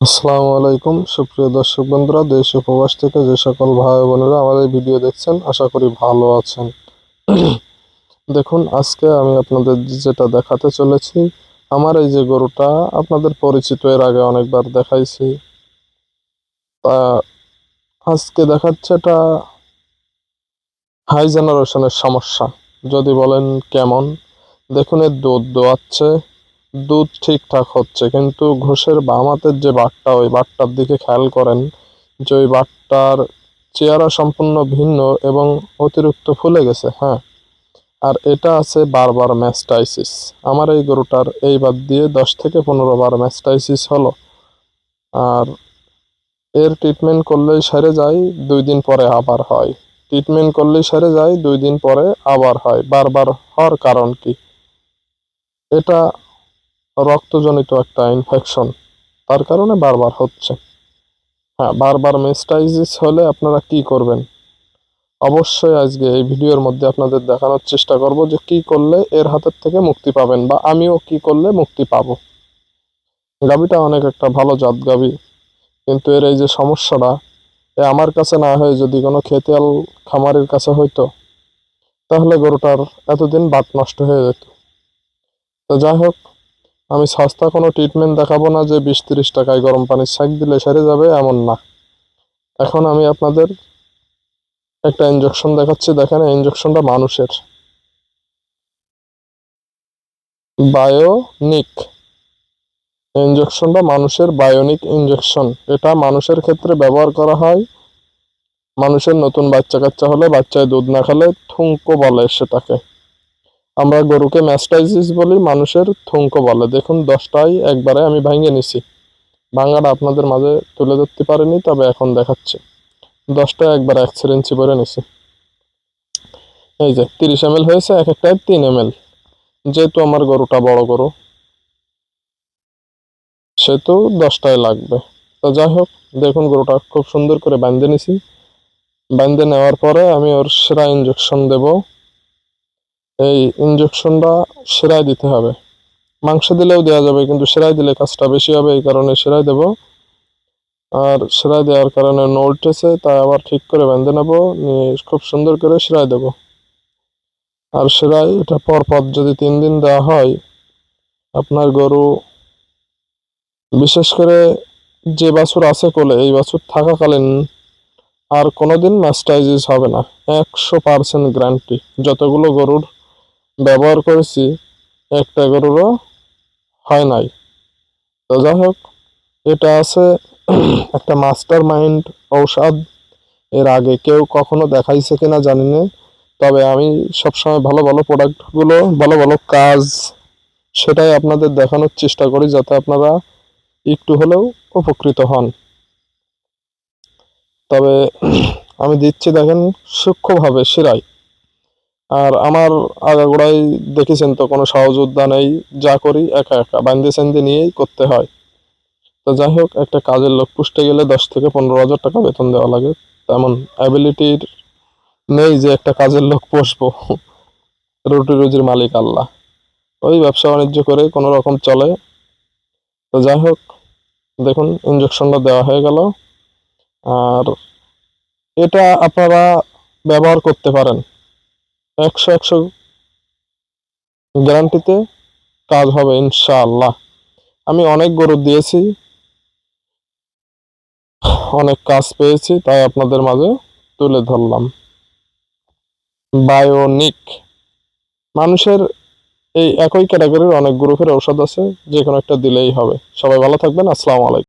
আসসালামু আলাইকুম। সুপ্রিয় দর্শক বন্ধুরা, দেশ উপবাস থেকে যে সকল ভাই বোনেরা আমাদের ভিডিও দেখছেন, আশা করি ভালো আছেন। দেখুন, আজকে আমি আপনাদের যেটা দেখাতে চলেছি, আমার এই যে গরুটা, আপনাদের পরিচিত এর আগে অনেকবার দেখাইছি। তা আজকে দেখাচ্ছে এটা হাই জেনারেশনের সমস্যা, যদি বলেন কেমন। দেখুন, এর দুধ দোয়াচ্ছে। দুধ ঠিকঠাক হচ্ছে, কিন্তু ঘোষের বাম হাতের যে বাটটা ওই বাটটার দিকে খেয়াল করেন যে ওই বাটটার চেহারা সম্পূর্ণ ভিন্ন এবং অতিরিক্ত ফুলে গেছে হ্যাঁ। আর এটা আছে বারবার ম্যাস্টাইসিস। আমার এই গরুটার এই বাদ দিয়ে দশ থেকে পনেরো বার ম্যাস্টাইসিস হলো। আর এর ট্রিটমেন্ট করলেই সেরে যায়, দুই দিন পরে আবার হয়। ট্রিটমেন্ট করলেই সেরে যায়, দুই দিন পরে আবার হয়। বারবার হওয়ার কারণ কি? এটা রক্তজনিত একটা ইনফেকশন তার কারণে বারবার হচ্ছে। হ্যাঁ বারবার মেস্টাইজিস হলে আপনারা কি করবেন? অবশ্যই আজকে এই ভিডিওর মধ্যে আপনাদের দেখানোর চেষ্টা করব যে কি করলে এর হাতের থেকে মুক্তি পাবেন বা আমিও কি করলে মুক্তি পাবো। গাবিটা অনেক একটা ভালো জাত গাবি কিন্তু এর এই যে সমস্যাটা, এ আমার কাছে না হয়ে যদি কোনো খেতিয়াল খামারের কাছে হইতো, তাহলে গরুটার এতদিন বাট নষ্ট হয়ে যেত। তো যাই হোক আমি সস্তা কোনো ট্রিটমেন্ট দেখাবো না যে বিশ তিরিশ টাকায় গরম পানির শাক দিলে সেরে যাবে, এমন না। এখন আমি আপনাদের একটা ইঞ্জেকশন দেখাচ্ছি, দেখেন এই ইঞ্জেকশনটা মানুষের। বায়োনিক ইঞ্জেকশনটা মানুষের বায়োনিক ইঞ্জেকশন এটা মানুষের ক্ষেত্রে ব্যবহার করা হয়। মানুষের নতুন বাচ্চা কাচ্চা হলে বাচ্চায় দুধ না খেলে থুঙ্কো বলে সেটাকে। আমরা গরুকে ম্যাস্টাইজিস বলি, মানুষের থুঙ্কো বলে। দেখুন দশটাই একবারে আমি ভাঙিয়ে নিছি। ভাঙাটা আপনাদের মাঝে তুলে ধরতে পারিনি, তবে এখন দেখাচ্ছি। দশটা একবার এক ইঞ্চি করে নিছি। এই যে, তিরিশ এম হয়েছে, এক একটায় তিন এম যেহেতু আমার গরুটা বড় গরু, সেহেতু দশটায় লাগবে। তো যাই হোক, দেখুন গরুটা খুব সুন্দর করে বাঁধে নিছি। বাঁধে নেওয়ার পরে আমি ওর সেরা ইঞ্জেকশন দেব। এই ইঞ্জেকশনটা সেরাই দিতে হবে। মাংস দিলেও দেওয়া যাবে, কিন্তু সেরাই দিলে কাজটা বেশি হবে, এই কারণে সেরাই দেব। আর সেরাই দেওয়ার কারণে নলটেছে তাই আবার ঠিক করে বেঁধে নেব, নিয়ে খুব সুন্দর করে সেরাই দেব। আর সেরাই, এটা পরপর যদি তিন দিন দেওয়া হয়, আপনার গরু, বিশেষ করে যে বাছুর আছে কোলে, এই বাছুর থাকাকালীন আর কোনোদিন ম্যাস্টাইজিস হবে না। একশো পার্সেন্ট গ্যারান্টি যতগুলো গরুর ব্যবহার করেছি, একটা গরুরও হয় নাই। তো যাই হোক, এটা আছে একটা মাস্টার মাইন্ড ঔষধ। এর আগে কেউ কখনো দেখাইছে কিনা জানি না। তবে আমি সবসময় ভালো ভালো প্রোডাক্টগুলো ভালো ভালো কাজ, সেটাই আপনাদের দেখানোর চেষ্টা করি যাতে আপনারা একটু হলেও উপকৃত হন। তবে আমি দিচ্ছি দেখেন সূক্ষ্মভাবে শিরাই আর আমার আগাগোড়াই দেখেছেন তো, কোনো সহযোদ্ধা নেই, যা করি একা একা, বান্ধে সেন্দে নিয়েই করতে হয়। তো যাই হোক, একটা কাজের লোক পুষতে গেলে দশ থেকে পনেরো হাজার টাকা বেতন দেওয়া লাগে। তেমন অ্যাবিলিটির নেই যে একটা কাজের লোক পুষবো। রুটি রুজির মালিক আল্লাহ। ওই ব্যবসা বাণিজ্য করে কোনো রকম চলে। তো যাই হোক, দেখুন ইঞ্জেকশনটা দেওয়া হয়ে গেল। আর এটা আপনারা ব্যবহার করতে পারেন। একশো একশো গ্যারান্টিতে কাজ হবে, ইনশাআল্লাহ। আমি অনেক গরু দিয়েছি, অনেক কাজ পেয়েছি, তাই আপনাদের মাঝে তুলে ধরলাম। বায়োনিক। মানুষের এই একই ক্যাটাগরির অনেক গ্রুপের ঔষধ আছে যে কোনো একটা দিলেই হবে। সবাই ভালো থাকবেন, আসসালামু আলাইকুম।